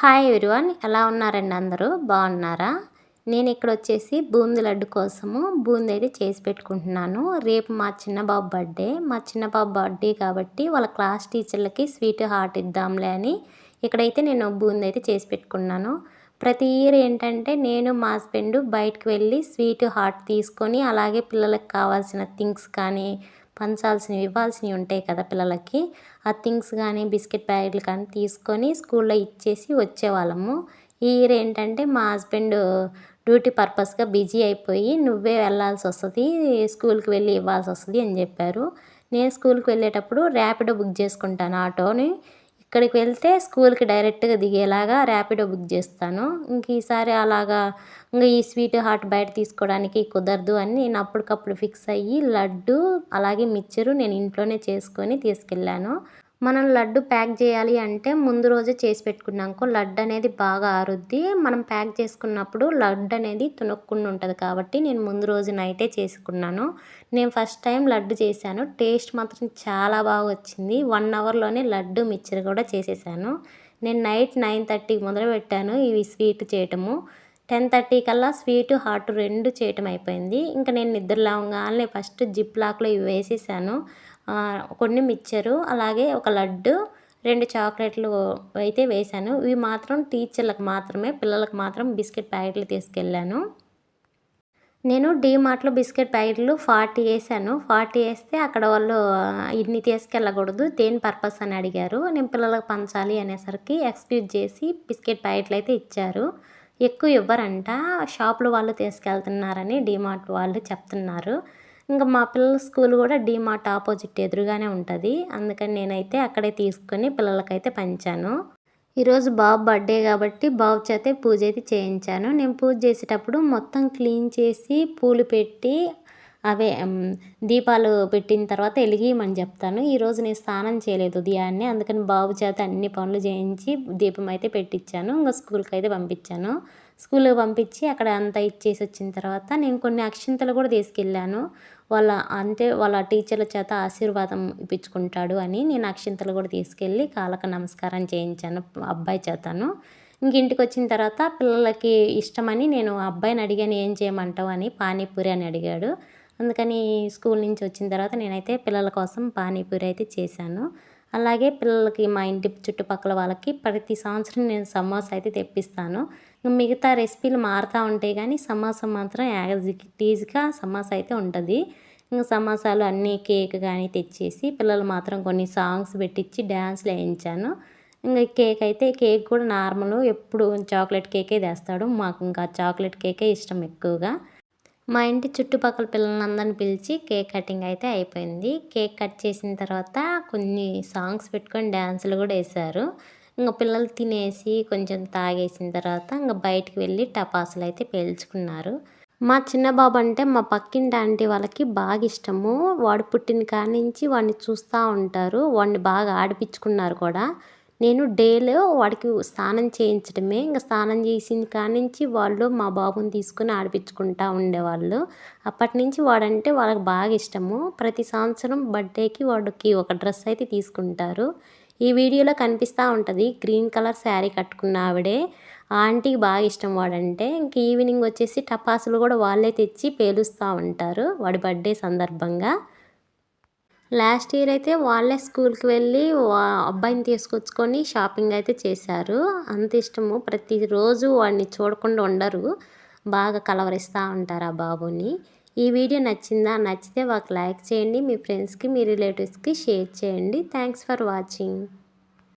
Hi everyone ఎలా ఉన్నారండి అందరూ? బాగున్నారా? నేను ఇక్కడ వచ్చేసి బూందీ లడ్డు కోసము బూందీ అయితే చేసి పెట్టుకుంటున్నాను. రేపు మా చిన్న బాబు బర్త్డే. మా చిన్న బాబు బర్త్డే కాబట్టి వాళ్ళ క్లాస్ టీచర్లకి స్వీట్ హార్ట్ ఇద్దాంలే అని ఇక్కడైతే నేను బూందీ అయితే చేసి పెట్టుకున్నాను. ప్రతి ఇయర్ ఏంటంటే నేను మా హస్బెండ్ బయటకు వెళ్ళి స్వీట్ హాట్ తీసుకొని అలాగే పిల్లలకు కావాల్సిన థింగ్స్ కానీ పంచాల్సినవి ఇవ్వాల్సినవి ఉంటాయి కదా పిల్లలకి. ఆ థింగ్స్ కానీ బిస్కెట్ ప్యాకెట్లు కానీ తీసుకొని స్కూల్లో ఇచ్చేసి వచ్చేవాళ్ళము. ఈ ఇయర్ ఏంటంటే మా హస్బెండ్ డ్యూటీ పర్పస్గా బిజీ అయిపోయి నువ్వే వెళ్ళాల్సి వస్తుంది స్కూల్కి వెళ్ళి ఇవ్వాల్సి వస్తుంది అని చెప్పారు. నేను స్కూల్కి వెళ్ళేటప్పుడు ర్యాపిడో బుక్ చేసుకుంటాను ఆటోని. ఇక్కడికి వెళ్తే స్కూల్కి డైరెక్ట్గా దిగేలాగా ర్యాపిడో బుక్ చేస్తాను. ఇంక ఈసారి అలాగా ఇంకా ఈ స్వీట్ హాట్ బయట తీసుకోవడానికి కుదరదు అని నేను అప్పటికప్పుడు ఫిక్స్ అయ్యి లడ్డు అలాగే మిక్చరు నేను ఇంట్లోనే చేసుకొని తీసుకెళ్ళాను. మనం లడ్డు ప్యాక్ చేయాలి అంటే ముందు రోజే చేసి పెట్టుకున్నాకో లడ్డు అనేది బాగా ఆరుద్ది. మనం ప్యాక్ చేసుకున్నప్పుడు లడ్డు అనేది తునక్కుండా ఉంటుంది కాబట్టి నేను ముందు రోజు నైటే చేసుకున్నాను. నేను ఫస్ట్ టైం లడ్డు చేశాను. టేస్ట్ మాత్రం చాలా బాగా వచ్చింది. వన్ అవర్లోనే లడ్డు మిక్చర్ కూడా చేసేసాను. నేను నైట్ నైన్ థర్టీకి మొదలు పెట్టాను ఇవి స్వీట్ చేయటము. టెన్ థర్టీ కల్లా స్వీట్ హాట్ రెండు చేయటం అయిపోయింది. ఇంకా నేను నిద్ర లేవగానే ఫస్ట్ జిప్ లాక్లో ఇవి వేసేసాను. కొన్ని మిక్చరు అలాగే ఒక లడ్డు రెండు చాక్లెట్లు అయితే వేశాను. ఇవి మాత్రం టీచర్లకు మాత్రమే పిల్లలకు మాత్రం బిస్కెట్ ప్యాకెట్లు తీసుకెళ్ళాను. నేను డీమార్ట్లో బిస్కెట్ ప్యాకెట్లు ఫార్టీ వేసాను. ఫార్టీ వేస్తే అక్కడ వాళ్ళు ఇన్ని తీసుకెళ్ళకూడదు దేని పర్పస్ అని అడిగారు. నేను పిల్లలకు పంచాలి అనేసరికి ఎక్స్క్యూజ్ చేసి బిస్కెట్ ప్యాకెట్లు అయితే ఇచ్చారు. ఎక్కువ ఇవ్వరంట షాపులు వాళ్ళు తీసుకెళ్తున్నారని డీమార్ట్ వాళ్ళు చెప్తున్నారు. ఇంకా మా పిల్లల స్కూల్ కూడా డీమార్ట్ ఆపోజిట్ ఎదురుగానే ఉంటుంది. అందుకని నేనైతే అక్కడే తీసుకొని పిల్లలకైతే పంచాను. ఈరోజు బాబు బర్త్డే కాబట్టి బాబు చేతే పూజ అయితే చేయించాను. నేను పూజ చేసేటప్పుడు మొత్తం క్లీన్ చేసి పూలు పెట్టి అవే దీపాలు పెట్టిన తర్వాత వెలిగియమని చెప్తాను. ఈరోజు నేను స్నానం చేయలేదు ఉదయాన్నే అందుకని బాబు చేత అన్ని పనులు చేయించి దీపం అయితే పెట్టించాను ఇంకా స్కూల్కి అయితే పంపించాను. స్కూల్కి పంపించి అక్కడ అంతా ఇచ్చేసి వచ్చిన తర్వాత నేను కొన్ని అక్షింతలు కూడా తీసుకెళ్ళాను. వాళ్ళ అంటే వాళ్ళ టీచర్ల చేత ఆశీర్వాదం ఇప్పించుకుంటాడు అని నేను అక్షింతలు కూడా తీసుకెళ్ళి కాళ్ళకు నమస్కారం చేయించాను అబ్బాయి చేతను. ఇంక ఇంటికి వచ్చిన తర్వాత పిల్లలకి ఇష్టమని నేను అబ్బాయిని అడిగాను ఏం చేయమంటావు? అని పానీపూరి అని అడిగాడు. అందుకని స్కూల్ నుంచి వచ్చిన తర్వాత నేనైతే పిల్లల కోసం పానీపూరి అయితే చేశాను. అలాగే పిల్లలకి మా ఇంటి చుట్టుపక్కల వాళ్ళకి ప్రతి సంవత్సరం నేను సమోసా అయితే తెప్పిస్తాను. మిగతా రెసిపీలు మారుతూ ఉంటాయి కానీ సమోసా మాత్రం యాజ్ టీజ్గా సమోసా అయితే ఉంటుంది. ఇంకా సమోసాలు అన్నీ కేక్ కానీ తెచ్చేసి పిల్లలు మాత్రం కొన్ని సాంగ్స్ పెట్టించి డ్యాన్స్లు వేయించాను. ఇంకా కేక్ అయితే కేక్ కూడా నార్మల్ ఎప్పుడు చాక్లెట్ కేకే తెస్తాడు. మాకు ఇంకా చాక్లెట్ కేకే ఇష్టం ఎక్కువగా. మా ఇంటి చుట్టుపక్కల పిల్లలందరిని పిలిచి కేక్ కటింగ్ అయితే అయిపోయింది. కేక్ కట్ చేసిన తర్వాత కొన్ని సాంగ్స్ పెట్టుకొని డ్యాన్సులు కూడా వేశారు. ఇంకా పిల్లలు తినేసి కొంచెం తాగేసిన తర్వాత ఇంకా బయటికి వెళ్ళి టపాసులు అయితే పేల్చుకున్నారు. మా చిన్న బాబు అంటే మా పక్కింటి ఆంటీ వాళ్ళకి బాగా ఇష్టము. వాడు పుట్టిన కాడి నుంచి వాడిని చూస్తూ ఉంటారు. వాడిని బాగా ఆడిపించుకున్నారు కూడా. నేను డేలో వాడికి స్నానం చేయించడమే. ఇంకా స్నానం చేసిన కానించి వాళ్ళు మా బాబుని తీసుకుని ఆడిపించుకుంటూ ఉండేవాళ్ళు. అప్పటి నుంచి వాడంటే వాళ్ళకి బాగా ఇష్టము. ప్రతి సంవత్సరం బర్త్డేకి వాడికి ఒక డ్రెస్ అయితే తీసుకుంటారు. ఈ వీడియోలో కనిపిస్తూ ఉంటుంది. గ్రీన్ కలర్ శారీ కట్టుకున్న ఆవిడే. ఆంటీకి బాగా ఇష్టం వాడంటే. ఇంక ఈవినింగ్ వచ్చేసి టపాసులు కూడా వాళ్ళే తెచ్చి పేలుస్తూ ఉంటారు. వాడి బర్త్డే సందర్భంగా. లాస్ట్ ఇయర్ అయితే వాళ్ళే స్కూల్కి వెళ్ళి అబ్బాయిని తీసుకొచ్చుకొని షాపింగ్ అయితే చేశారు. అంత ఇష్టము. ప్రతిరోజు వాడిని చూడకుండా ఉండరు. బాగా కలవరిస్తూ ఉంటారు ఆ బాబుని. ఈ వీడియో నచ్చిందా? నచ్చితే ఒక లైక్ చేయండి. మీ ఫ్రెండ్స్కి మీ రిలేటివ్స్కి షేర్ చేయండి. Thanks for watching.